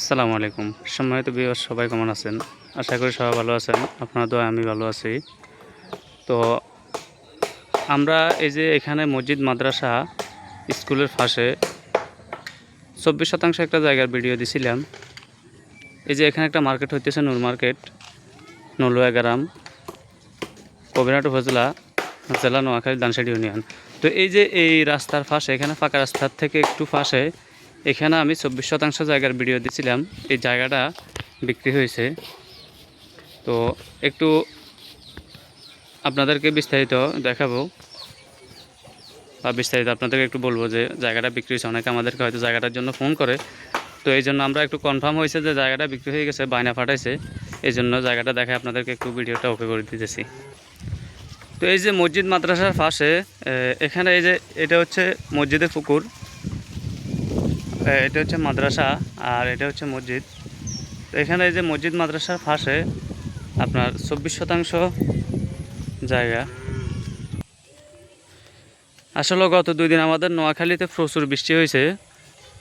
আসসালামু আলাইকুম। সম্মানিত বিভাগ সবাই কেমন আছেন? আশা করি সবাই ভালো আছেন। আপনার তো আমি ভালো আছি। তো আমরা এই যে এখানে মসজিদ, মাদ্রাসা, স্কুলের পাশে চব্বিশ শতাংশ একটা জায়গার ভিডিও দিছিলাম। এই যে এখানে একটা মার্কেট হইতেছে, নূর মার্কেট নলুয়া গ্রাম কবিরাট উপজেলা, জেলা নোয়াখালী দানসাড়ি ইউনিয়ন তো এই যে এই রাস্তার পাশে, এখানে ফাঁকা রাস্তার থেকে একটু পাশে এখানে আমি চব্বিশ শতাংশ জায়গার ভিডিও দিছিলাম। এই জায়গাটা বিক্রি হয়েছে। তো একটু আপনাদেরকে বিস্তারিত দেখাবো বা বিস্তারিত আপনাদেরকে একটু বলব যে জায়গাটা বিক্রি হয়েছে। অনেকে আমাদেরকে হয়তো জায়গাটার জন্য ফোন করে। তো এই জন্য আমরা একটু কনফার্ম হয়েছে যে জায়গাটা বিক্রি হয়ে গেছে, বায়না ফাটাইছে। এই জন্য জায়গাটা দেখে আপনাদেরকে একটু ভিডিওটা ওকে করে দিতেছি। তো এই যে মসজিদ মাদ্রাসার পাশে এখানে এই যে এটা হচ্ছে মসজিদের পুকুর। এটা হচ্ছে মাদ্রাসা আর এটা হচ্ছে মসজিদ। তো এখানে এই যে মসজিদ মাদ্রাসার পাশে আপনার চব্বিশ শতাংশ জায়গা। আসলে গত দুই দিন আমাদের নোয়াখালীতে প্রচুর বৃষ্টি হয়েছে।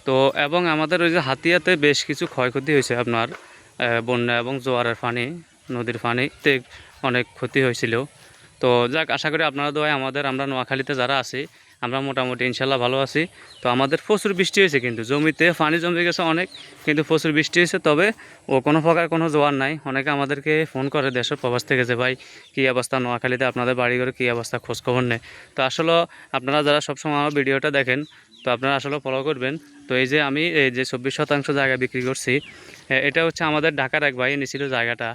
তো এবং আমাদের ওই যে হাতিয়াতে বেশ কিছু ক্ষয়ক্ষতি হয়েছে আপনার বন্যা এবং জোয়ারের পানি, নদীর পানিতে অনেক ক্ষতি হয়েছিল। তো যাক, আশা করি আপনারা দোয়ায় আমাদের, আমরা নোয়াখালীতে যারা আছি, আমরা মোটামুটি ইনশাল্লাহ ভালো আছি। তো আমাদের প্রচুর বৃষ্টি হয়েছে কিন্তু, জমিতে পানি জমে গেছে অনেক, কিন্তু প্রচুর বৃষ্টি হয়েছে। তবে ও কোনো প্রকার কোনো জোয়ার নাই। অনেকে আমাদেরকে ফোন করে দেশের প্রবাস থেকে যে, ভাই, কী অবস্থা নোয়াখালীতে? আপনাদের বাড়ি ঘরে কী অবস্থা? খোঁজখবর নেই। তো আসলে আপনারা যারা সবসময় আমার ভিডিওটা দেখেন, তো আপনারা আসলে ফলো করবেন। তো এই যে আমি, এই যে চব্বিশ শতাংশ জায়গা বিক্রি করছি এটা হচ্ছে আমাদের ঢাকার এক ভাই নিয়েছিল জায়গাটা।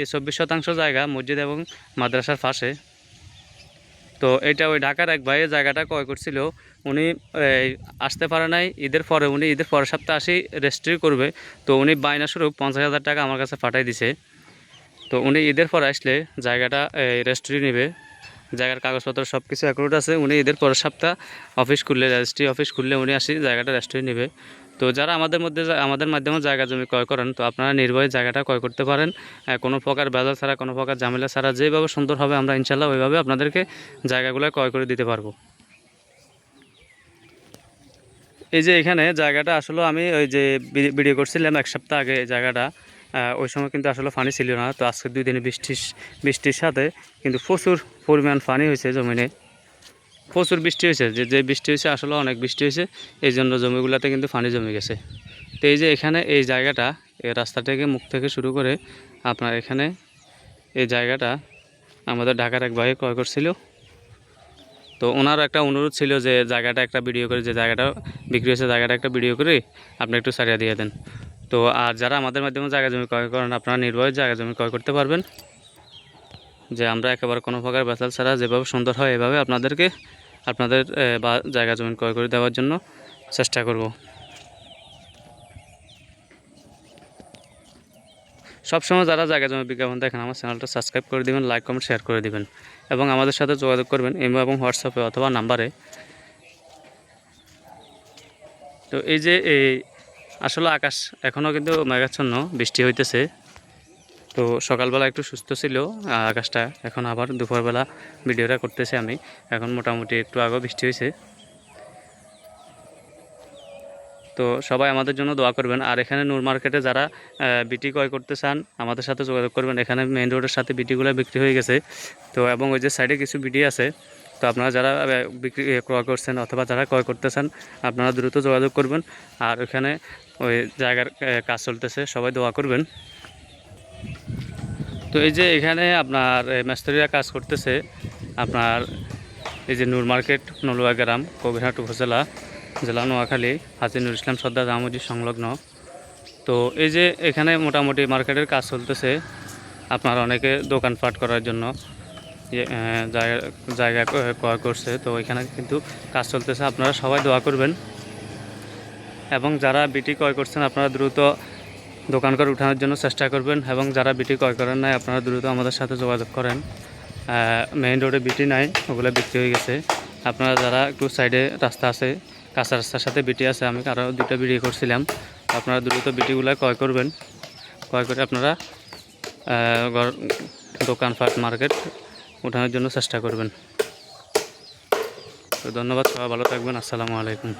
এই চব্বিশ শতাংশ জায়গা মসজিদ এবং মাদ্রাসার পাশে। তো এটা ওই ঢাকার এক ভাই জায়গাটা ক্রয় করছিল। উনি আসতে পারে নাই, ঈদের পরে, উনি ঈদের পরের সপ্তাহে আসি রেজিস্ট্রি করবে। তো উনি বায়না স্বরূপ পঞ্চাশ হাজার টাকা আমার কাছে পাঠাই দিছে। তো উনি ঈদের পরে আসলে জায়গাটা রেজিস্ট্রি নেবে। জায়গার কাগজপত্র সব কিছু অ্যাকুরেট আছে। উনি ঈদের পরের সপ্তাহ অফিস খুললে রেজিস্ট্রি অফিস খুললে উনি আসি, জায়গাটা রেজিস্ট্রি নেবে। তো যারা আমাদের মধ্যে আমাদের মাধ্যমে জায়গা জমি ক্রয় করেন, তো আপনারা নির্ভয়ে জায়গাটা ক্রয় করতে পারেন। কোনো প্রকার বেজাল ছাড়া, কোনো প্রকার ঝামেলা ছাড়া, যেভাবে সুন্দর হবে আমরা ইনশাল্লাহ ওইভাবে আপনাদেরকে জায়গাগুলো ক্রয় করে দিতে পারব। এই যে এখানে জায়গাটা, আসলে আমি ওই যে ভিডিও করছিলাম এক সপ্তাহ আগে জায়গাটা। ওই সময় কিন্তু আসলে পানি ছিল না, তো আজকে দুই দিনে বৃষ্টির বৃষ্টির সাথে কিন্তু প্রচুর পরিমাণ পানি হয়েছে জমিনে। প্রচুর বৃষ্টি হয়েছে। যে যে বৃষ্টি হয়েছে, আসলে অনেক বৃষ্টি হয়েছে। এই জন্য জমিগুলোতে কিন্তু পানি জমে গেছে। তো এই যে এখানে এই জায়গাটা, এই রাস্তা থেকে মুখ থেকে শুরু করে আপনার এখানে এই জায়গাটা আমাদের ঢাকার এক ভাই ক্রয় করছিল। তো ওনার একটা অনুরোধ ছিল যে, জায়গাটা একটা ভিডিও করে, যে জায়গাটা বিক্রি হয়েছে, জায়গাটা একটা ভিডিও করে আপনি একটু সারিয়ে দিয়ে দেন। তো আর যারা আমাদের মাধ্যমে জায়গা জমি ক্রয় করেন, আপনারা নির্ভয়ে জায়গা জমি ক্রয় করতে পারবেন। যে আমরা একেবারে কোনো প্রকার বেতাল ছাড়া যেভাবে সুন্দর হয়, এভাবে আপনাদেরকে আপনাদের বা জায়গা জমি ক্রয় করে দেওয়ার জন্য চেষ্টা করব। সবসময় যারা জায়গা জমি বিজ্ঞাপন দেখেন, আমার চ্যানেলটা সাবস্ক্রাইব করে দিবেন, লাইক, কমেন্ট, শেয়ার করে দিবেন এবং আমাদের সাথে যোগাযোগ করবেন ইমো এবং হোয়াটসঅ্যাপে অথবা নাম্বারে। তো এই যে, এই আসলে আকাশ এখনও কিন্তু মেঘাচ্ছন্ন, বৃষ্টি হইতেছে। তো সকালবেলা একটু সুস্থ ছিল, আকাশটা এখন আবার দুপুরবেলা ভিডিওটা করতেছি আমি। এখন মোটামুটি একটু আগেও বৃষ্টি হয়েছে। তো সবাই আমাদের জন্য দোয়া করবেন। আর এখানে নূর মার্কেটে যারা বিটি ক্রয় করতে চান, আমাদের সাথে যোগাযোগ করবেন। এখানে মেইন রোডের সাথে বিটিগুলো বিক্রি হয়ে গেছে। তো এবং ওই যে সাইডে কিছু বিটি আছে, তো আপনারা যারা বিক্রি ক্রয় করছেন অথবা যারা ক্রয় করতে চান, আপনারা দ্রুত যোগাযোগ করবেন। আর ওখানে ওই জায়গার কাজ চলতেছে, সবাই দোয়া করবেন। তো এই যে এখানে আপনার মিস্ত্রিরা কাজ করতেছে। আপনার এই যে নূর মার্কেট, নলুয়া গ্রাম, কবিরহাট উপজেলা, জেলা নোয়াখালী, হাজি নুর ইসলাম সর্দার জামুজি সংলগ্ন। তো এই যে এখানে মোটামুটি মার্কেটের কাজ চলতেছে, আপনার অনেকে দোকানপাট করার জন্য জায়গা ক্রয় করছে। তো এখানে কিন্তু কাজ চলতেছে, আপনারা সবাই দোয়া করবেন। এবং যারা বিটি ক্রয় করছেন, আপনারা দ্রুত দোকান করে উঠানোর জন্য চেষ্টা করবেন এবং যারা বিটি ক্রয় করেন নাই, আপনারা দ্রুত আমাদের সাথে যোগাযোগ করেন। মেইন রোডে বিটি নাই, ওগুলো বিক্রি হয়ে গেছে। আপনারা যারা একটু সাইডে রাস্তা আছে, কাঁচা রাস্তার সাথে বিটি আছে, আমি আরও দুটো বিটি করছিলাম। আপনারা দ্রুত বিটিগুলো ক্রয় করবেন। ক্রয় করে আপনারা ঘর দোকানপাট মার্কেট উঠানোর জন্য চেষ্টা করবেন। তো ধন্যবাদ, সবাই ভালো থাকবেন। আসসালামু আলাইকুম।